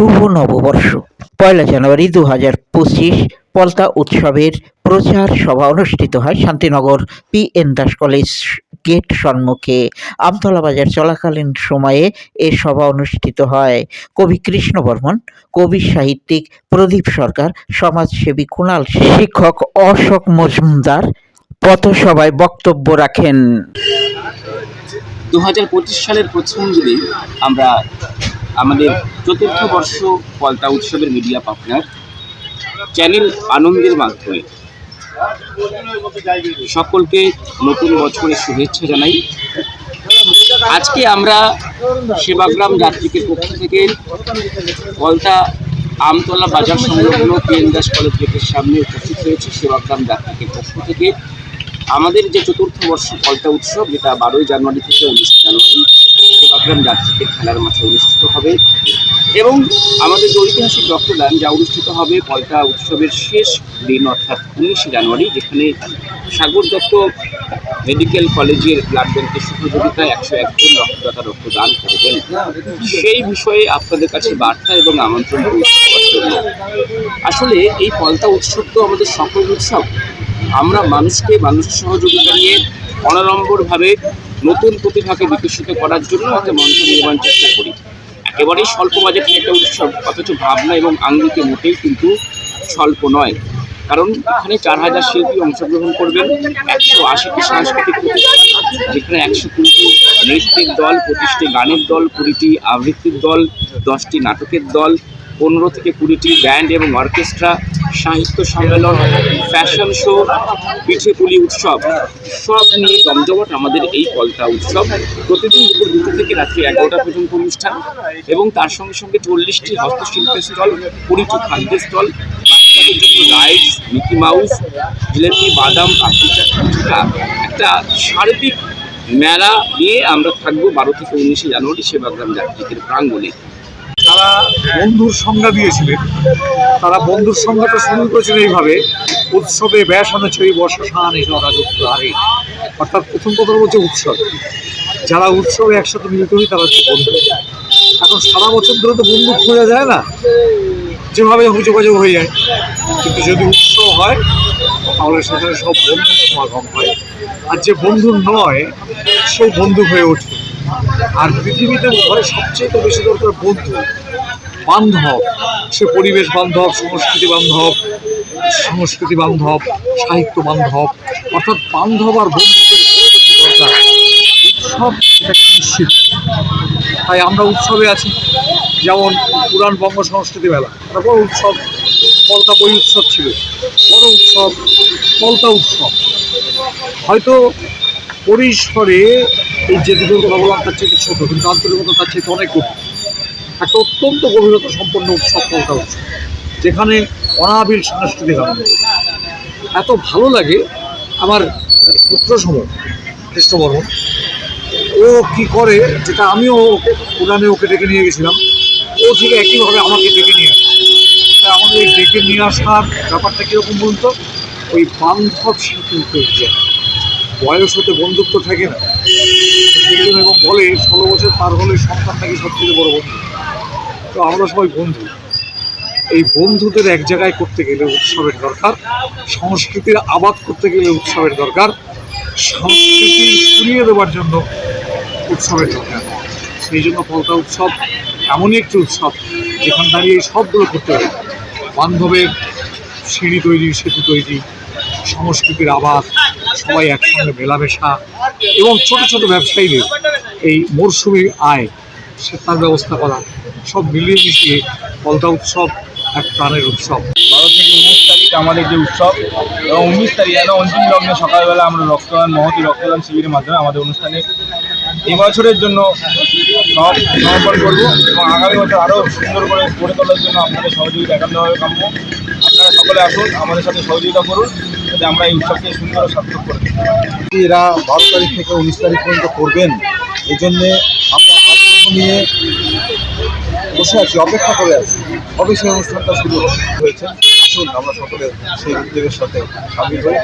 শুভ নববর্ষ। পয়লা জানুয়ারি দু হাজার পঁচিশ পলতা উৎসবের প্রচার সভা অনুষ্ঠিত হয় Shantinagar P N Das college gate সম্মুখে। আমতলা বাজার চলাকালীন সময়ে এ সভা অনুষ্ঠিত হয়। কবি কৃষ্ণ বর্মন, কবি সাহিত্যিক প্রদীপ সরকার, সমাজসেবী কুণাল শিক্ষক অশোক মজুমদার পথসভায় বক্তব্য রাখেন। দু হাজার পঁচিশ সালের প্রথম দিনে আমরা আমাদের চতুর্থ বর্ষ পলতা উৎসবের মিডিয়া পার্টনার চ্যানেল আনন্দের মাধ্যমে। সকলকে নতুন বছরের শুভেচ্ছা জানাই। আজকে আমরা সেবাগ্রাম যাত্রীকের পক্ষ থেকে পলতা আমতলা বাজার সংলগ্ন পিএন দাস কলেজ গেটের সামনে উপস্থিত হয়েছে সেবাগ্রাম যাত্রীকের পক্ষ থেকে। আমাদের যে চতুর্থ বর্ষ পলতা উৎসব, যেটা বারোই জানুয়ারি থেকে উনিশে জানুয়ারি সেবাগ্রাম যাত্রীদের খেলার মাঠে অনুষ্ঠিত হবে। এবং আমাদের যে ঐতিহাসিক রক্তদান, যা অনুষ্ঠিত হবে পলতা উৎসবের শেষ দিন, অর্থাৎ উনিশে জানুয়ারি, যেখানে সাগর দত্ত মেডিকেল কলেজের ব্লাড ব্যাংকের সহযোগিতায় একশো একজন রক্তদাতা রক্তদান করবেন। সেই বিষয়ে আপনাদের কাছে বার্তা এবং আমন্ত্রণ আসলে এই পলতা উৎসব তো আমাদের সকল উৎসব। আমরা মানুষকে মানুষের সহযোগিতা নিয়ে অনাড়ম্বরভাবে নতুন প্রতিভাকে বিকশিত করার জন্য একটা মঞ্চ নির্মাণ চেষ্টা করি। একেবারেই স্বল্প বাজেটের একটা উৎসব, অথচ ভাবনা এবং আঙ্গিকে মোটেই কিন্তু স্বল্প নয়। কারণ এখানে চার হাজার শিল্পী অংশগ্রহণ করবেন, একশো আশিটি সাংস্কৃতিক প্রতিষ্ঠান, যেখানে একশো কুড়িটি নৃত্যের দল, পঁচিশটি গানের দল, কুড়িটি আবৃত্তির দল, দশটি নাটকের দল পনেরো থেকে কুড়িটি ব্যান্ড এবং অর্কেস্ট্রা, সাহিত্য সম্মেলন, ফ্যাশন শো, পিঠে পুলি উৎসব, সব নিয়ে জমজমাট আমাদের এই পলতা উৎসব। প্রতিদিন দুপুর দুটো থেকে রাত্রি এগারোটা পর্যন্ত অনুষ্ঠান এবং তার সঙ্গে সঙ্গে চল্লিশটি হস্তশিল্পের স্টল, কুড়িটি খাদ্যের স্টল, বাচ্চাদের মিকি মাউস, জিলেপি, বাদাম চাটটা একটা সার্বিক মেলা নিয়ে আমরা থাকব বারো থেকে উনিশে জানুয়ারি সেবাগ্রাম যাত্রীদের প্রাঙ্গণে। যারা বন্ধুর সংজ্ঞা দিয়েছিলেন। তারা বন্ধুর সংজ্ঞাটা শুরু করেছিল এইভাবে, উৎসবে ব্যাসানো ছবি বর্ষা সাহানি রাজত্ব হারে। অর্থাৎ প্রথম কথা বলছে উৎসব। যারা উৎসবে একসাথে মিলিত হই তারা হচ্ছে বন্ধু। এখন সারা বছর ধরে তো বন্ধু খোঁজা যায় না। যেভাবে যোগাযোগ হয়ে যায়। কিন্তু যদি উৎসব হয়, তাহলে সেখানে সব বন্ধু সমাগম হয়। আর যে বন্ধু নয়, সে বন্ধু হয়ে ওঠে। আর পৃথিবীতে ঘরে সবচেয়ে বেশি দরকার বন্ধু, বান্ধব। সে পরিবেশ বান্ধব, সংস্কৃতি বান্ধব সংস্কৃতি বান্ধব, সাহিত্য বান্ধব। অর্থাৎ বান্ধব আর বন্ধুদের দরকার। উৎসব নিশ্চিত। তাই আমরা উৎসবে আছি। যেমন পুরাণ বঙ্গ সংস্কৃতি মেলা। বড় উৎসব। পলতা বই উৎসব ছিল। বড় উৎসব। পলতা উৎসব। হয়তো পরিসরে এই যে দুটোর কথা বললাম, তার চেয়ে ছোট, কিন্তু আন্তরিকতা তার চেয়ে অনেক গভীর। একটা অত্যন্ত গভীরতা সম্পন্ন উৎসব পলতা উৎসব যেখানে অনাবিল সাংস্কৃতিক আনন্দ এত ভালো লাগে আমার পুত্র সম কৃষ্ণবর্মন ও কি করে, যেটা আমিও ওকে পুরাণে ওকে ডেকে নিয়ে গেছিলাম। ও ঠিক একইভাবে আমাকে ডেকে নিয়ে আসে। তা আমাদের এই ডেকে নিয়ে আসার ব্যাপারটা কীরকম বলতো ওই বান্ধব হয়। বয়স হতে বন্ধুত্ব থাকে না। এবং বলে ষোলো বছর পার হলে সন্তান নাকি সব থেকে বড় বন্ধু। তো আমরা সবাই বন্ধু। এই বন্ধুদের এক জায়গায় করতে গেলে উৎসবের দরকার, সংস্কৃতির আবাদ করতে গেলে উৎসবের দরকার, সংস্কৃতি ফুরিয়ে দেওয়ার জন্য উৎসবের দরকার। সেই জন্য পলতা উৎসব এমনই একটি উৎসব যেখান দাঁড়িয়ে এই সবগুলো করতে হবে। বান্ধবের সিঁড়ি তৈরি, সেতু তৈরি, সংস্কৃতির আবাদ, সবাই একসঙ্গে মেলামেশা এবং ছোট ছোট ব্যবসায়ীদের এই মরশুমি আয় সে তার ব্যবস্থা করা, সব মিলিয়ে মিশিয়ে পলতা উৎসব এক প্রাণের উৎসব। থেকে উনিশ তারিখ আমাদের যে উৎসব, এবং উনিশ তারিখ যেন অন্তিম লগ্নে সকালবেলা আমরা রক্তদান, মহতি রক্তদান শিবিরের মাধ্যমে আমাদের অনুষ্ঠানে এই বছরের জন্য সব সমর্পণ করব এবং আগামী বছর আরও সুন্দর করে গড়ে তোলার জন্য আপনাদের সহযোগিতা একান্তভাবে কাম্য। আপনারা সকলে আসুন, আমাদের সাথে সহযোগিতা করুন। যাতে আমরা এই উৎসবকে সুন্দর সার্থক করে। এরা বারো তারিখ থেকে উনিশ তারিখ পর্যন্ত করবেন এই জন্যে আমরা আগ্রহ নিয়ে বসে আছি, অপেক্ষা করে আছি। তবে সেই অনুষ্ঠানটা শুরু হয়েছে। আসুন, আমরা সকলে সেই উদ্যোগের সাথে সামিল হই।